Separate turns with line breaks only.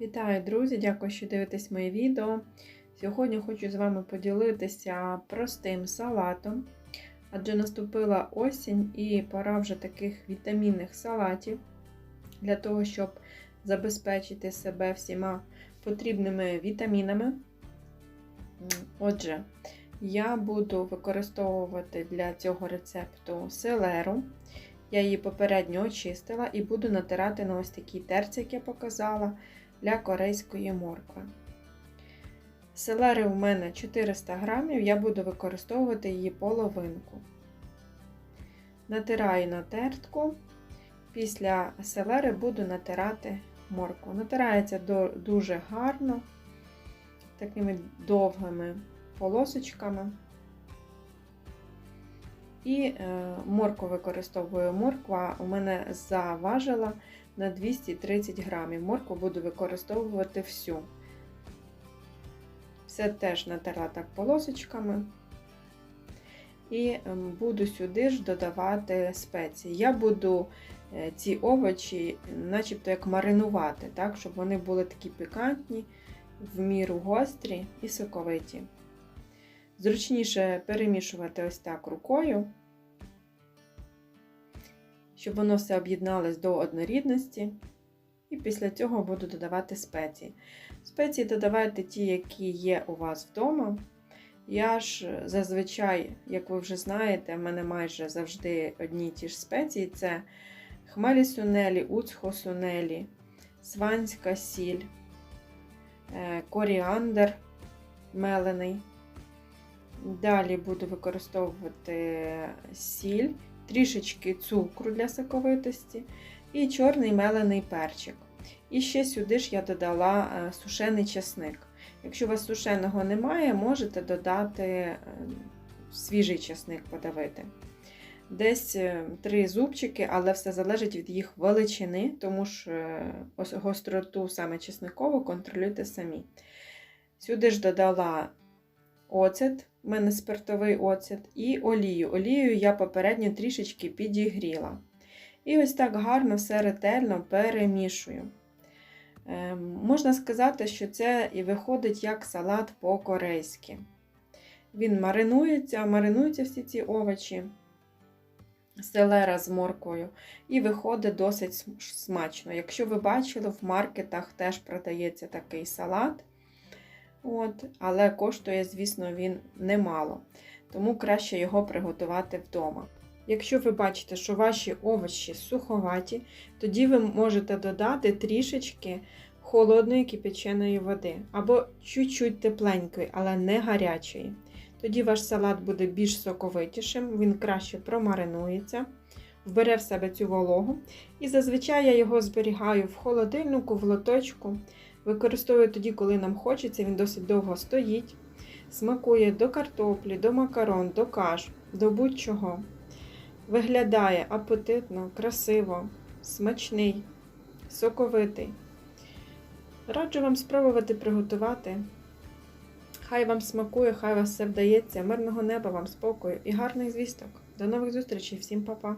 Вітаю, друзі! Дякую, що дивитесь моє відео. Сьогодні хочу з вами поділитися простим салатом, адже наступила осінь і пора вже таких вітамінних салатів для того, щоб забезпечити себе всіма потрібними вітамінами. Отже, я буду використовувати для цього рецепту селеру. Я її попередньо очистила і буду натирати на ось такій терці, як я показала, для корейської моркви. Селери у мене 400 грамів, я буду використовувати її половинку. Натираю на тертку. Після селери буду натирати моркву. Натирається дуже гарно, такими довгими полосочками. І е, моркву використовую. Морква у мене заважила на 230 грамів. Моркву буду використовувати всю. Все теж натерла так полосочками. І буду сюди ж додавати спеції. Я буду ці овочі, начебто як маринувати, так, щоб вони були такі пікантні, в міру гострі і соковиті. Зручніше перемішувати ось так рукою, щоб воно все об'єдналось до однорідності. І після цього буду додавати спеції. Спеції додавайте ті, які є у вас вдома. Я ж зазвичай, як ви вже знаєте, в мене майже завжди одні й ті ж спеції: це хмелі сунелі, уцхо сунелі, сванська сіль, е, коріандр мелений. Далі буду використовувати сіль, трішечки цукру для соковитості і чорний мелений перчик. І ще сюди ж я додала е, сушений чесник. Якщо у вас сушеного немає, можете додати е, свіжий чесник подавити. Десь е, три зубчики, але все залежить від їх величини, тому що гостроту саме чесникову контролюйте самі. Сюди ж додала оцет, у мене спиртовий оцет, і олію. Олію я попередньо трішечки підігріла. І ось так гарно все ретельно перемішую. Е, можна сказати, що це і виходить як салат по-корейськи. Він маринується, маринуються всі ці овочі, селера з моркою, і виходить досить смачно. Якщо ви бачили, в маркетах теж продається такий салат. От, Але коштує, звісно, він немало. Тому краще його приготувати вдома. Якщо ви бачите, що ваші овочі суховаті, тоді ви можете додати трішечки холодної кипяченої води, або чуть-чуть тепленької, але не гарячої. Тоді ваш салат буде більш соковитішим, він краще промаринується, вбере в себе цю вологу. І зазвичай я його зберігаю в холодильнику, в лоточку. Використовую тоді, коли нам хочеться, він досить довго стоїть. Смакує до картоплі, до макарон, до каш, до будь-чого. Виглядає апетитно, красиво, смачний, соковитий. Раджу вам спробувати приготувати. Хай вам смакує, хай вас все вдається, мирного неба вам спокою і гарних звісток. До нових зустрічей, всім па-па!